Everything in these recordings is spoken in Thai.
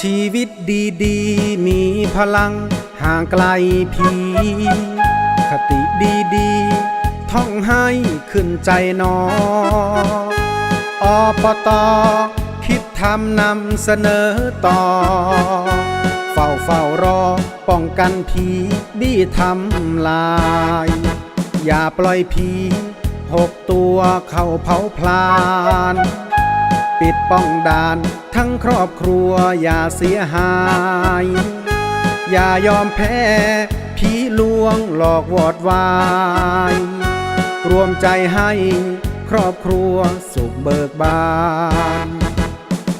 ชีวิตดีดีๆ มีพลังห่างไกลผีคติดีดีๆท่องให้ขึ้นใจนออปตคิดทำนำเสนอต่อ เฝ้าเฝ้ารอป้องกันผีบี้ทำลาย อย่าปล่อยผีหกตัวเข้าเผาพลาน ปิดป้องด่าน ทั้งครอบครัวอย่าเสียหาย อย่ายอมแพ้ผีลวงหลอกวอดวาย รวมใจให้ครอบครัวสุขเบิกบาน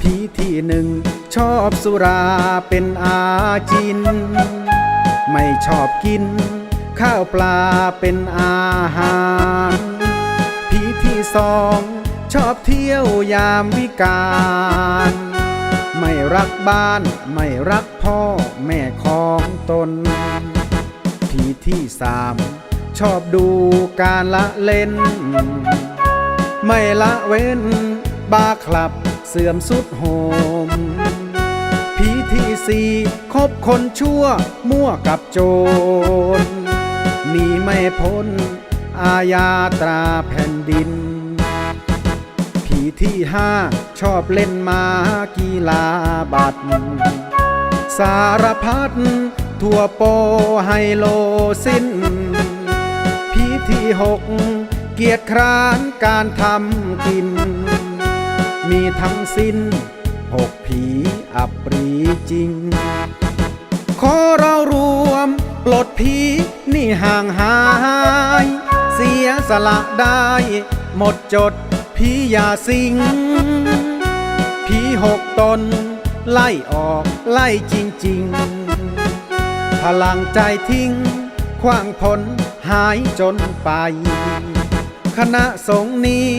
ผีที่หนึ่งชอบสุราเป็นอาจิน ไม่ชอบกิน ข้าวปลาเป็นอาหารผีที่สอง ชอบเที่ยวยามวิการไม่รักบ้านไม่รักพ่อแม่ของตนผีที่สามชอบดูการละเล่น ไม่ละเว้น บาคลับเสื่อมสุดโหมผีที่สี่คบคนชั่วมั่วกับโจรหนีไม่พ้น อาญาตราแผ่นดิน ที่ห้าชอบเล่นมากีฬาบัตร สารพัดทั่วโปไฮโลสิ้นผีที่หกเกียรติคร้านการทำกิน มีทั้งสิ้นหกผีอับปรีจริง ขอเรารวมปลดผีนี่ห่างหาย เสียสละได้หมดจด ผีอย่าสิง ผีหกตน ไล่ออกไล่จริง ๆ พลังใจทิ้งขว้างผลหายจนไป คณะสงฆ์นี้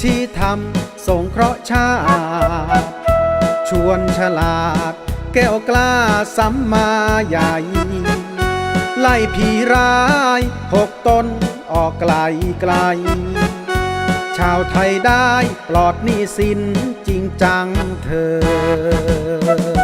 ชี้ธรรมสงเคราะห์ชาติชวนฉลาด แก้วกล้าสัมมาใหญ่ ไล่ผีร้ายหกตนออกไกลไกล ชาวไทยได้ปลอดหนี้สินจริงจังเธอ